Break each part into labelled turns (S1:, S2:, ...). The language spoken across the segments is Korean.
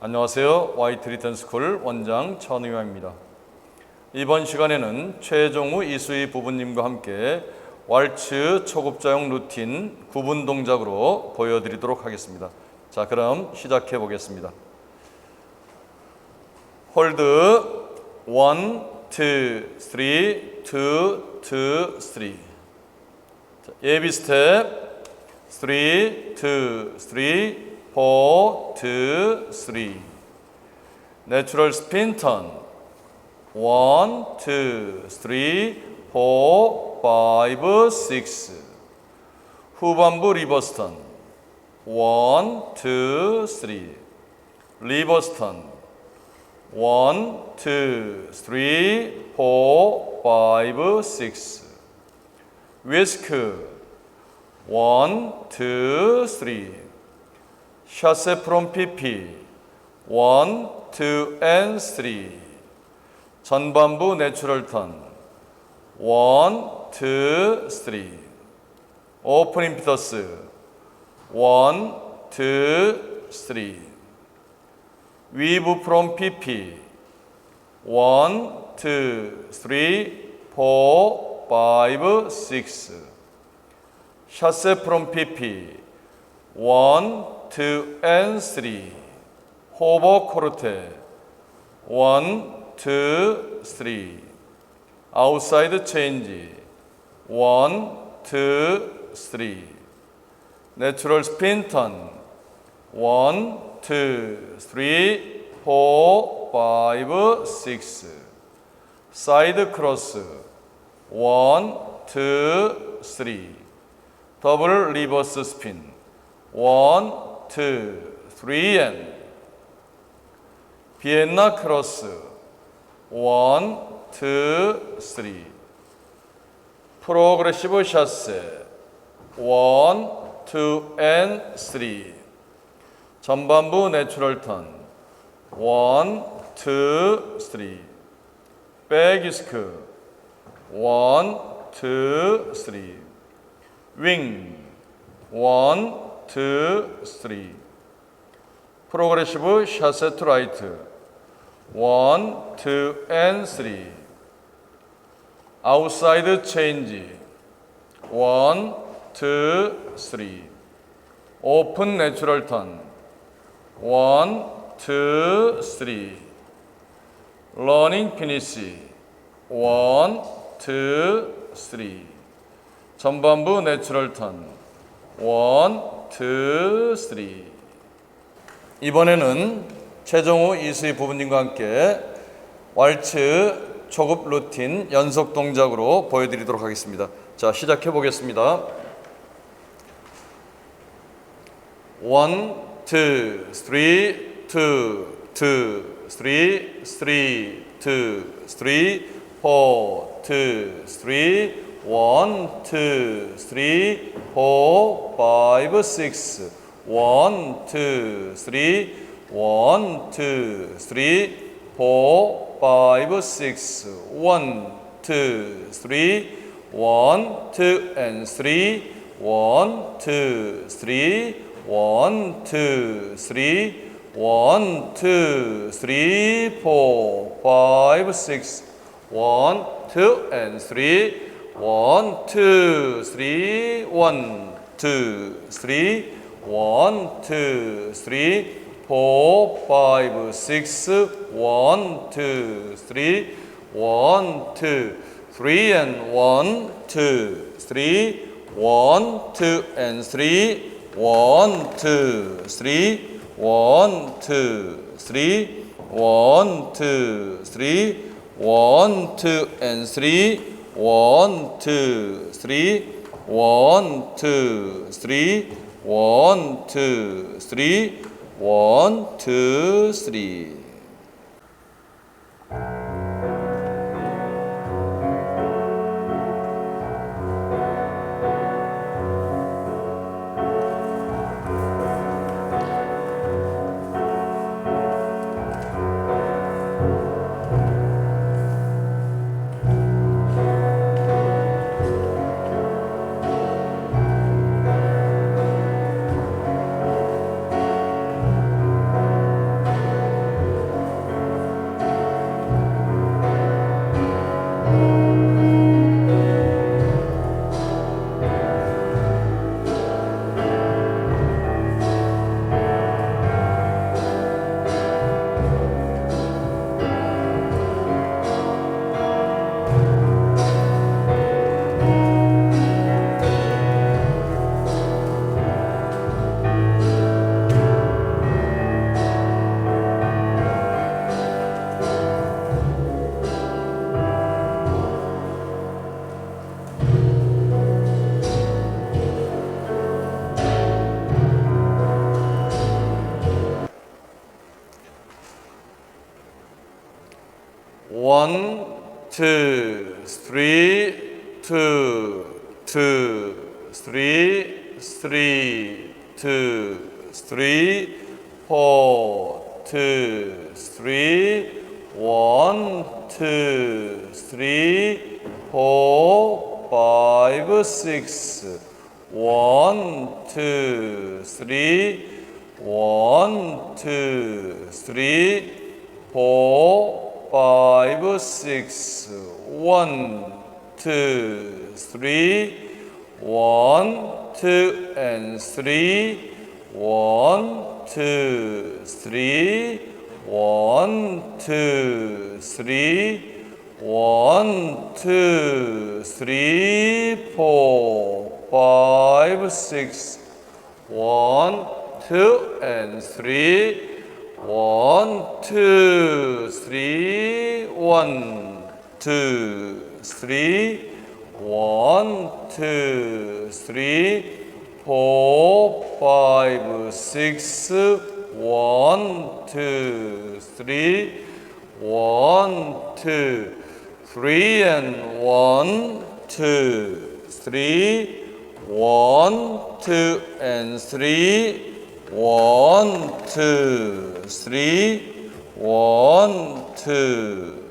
S1: 안녕하세요. 와이트 리턴 스쿨 원장 천의화입니다. 이번 시간에는 최종우 이수희 부부님과 함께 왈츠 초급자용 루틴 구분 동작으로 보여드리도록 하겠습니다. 자, 그럼 시작해 보겠습니다. 홀드 1, 2, 3, 2, 2, 3. 자, 예비 스텝 3, 2, 3, 4, 2, 3. 내추럴 스핀 턴 1, 2, 3, 4, 5, 6. 후반부 리버스 턴 1, 2, 3. 리버스 턴 1, 2, 3, 4, 5, 6. 위스크 1, 2, 3. 샤세 프롬 PP 1, 2, and 3. 전반부 내추럴 턴 1, 2, 3. 오픈 임피더스 1, 2, 3. 위브 프롬 PP 1, 2, 3, 4, 5, 6. 샤세 프롬 PP 1, 2, and 3. 호버 코르테 1, 2, 3. 아웃사이드 체인지 1, 2, 3. 내추럴 스핀 턴 1, 2, 3, 4, 5, 6. 사이드 크로스 1, 2, 3. 더블 리버스 스핀 1, 2, 3 and 비엔나 크로스 1, 2, 3 프로그레시브 샷세 1, 2 and 3 전반부 내추럴 턴 1, 2, 3 백이스크 1, 2, 3윙 1, 2, 3 프로그레시브 샷세 투 라이트 1, 2, and 3 아웃사이드 체인지 1, 2, 3 오픈 내추럴 턴 1, 2, 3 러닝 피니시 1, 2, 3 전반부 내추럴 턴 1, 2, 3 이번에는 최정우 이수희 부부님과 함께 왈츠 초급 루틴 연속 동작으로 보여드리도록 하겠습니다. 자 시작해 보겠습니다. 1, 2, 3, 2, 2, 3, 3, 2, 3, 4, 2, 3, 1, 2, 3, 4, 5, 6. 1, 2, 3, 1, 2, 3, 4, 5, 6. 1, 2, 3, 1, 2, and 3. 1, 2, 3, 1, 2, 3, 1, 2, 3, 4, 5, 6. 1, 2, and 3. One, two, three, one, two, three, one, two, three, four, five, six, one, two, three, one, two, three, and one, two, three, one, two, and three, one, two, three, one, two, three, one, two, three, one, two, and One, two, three. One, two, three. One, two, three. One, two, three. One, two, three, two, two, three, three, two, three, four, two, three, one, two, three, four, five, six, one, two, three, one, two, three, four, five, six, one, two, three, one, two, and three, one, two, three, one, two, three, one, two, three, four, five, six, one, two, and three, one, two, three, one, two, three, one, two, three, four, five, six, one, two, three, one, two, three, and one, two, three, one, two, and three, one, two, three, one, two,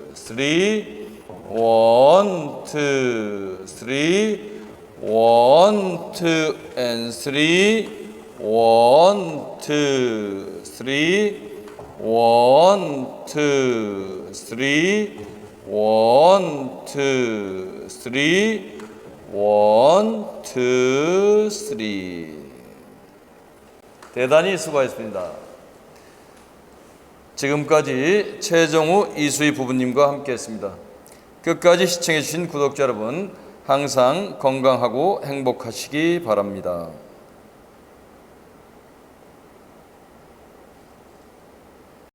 S1: and three, one, two, three, one, two, three, one, two, three, one, two, three. 대단히 수고하셨습니다. 지금까지 최정우 이수희 부부님과 함께했습니다. 끝까지 시청해주신 구독자 여러분, 항상 건강하고 행복하시기 바랍니다.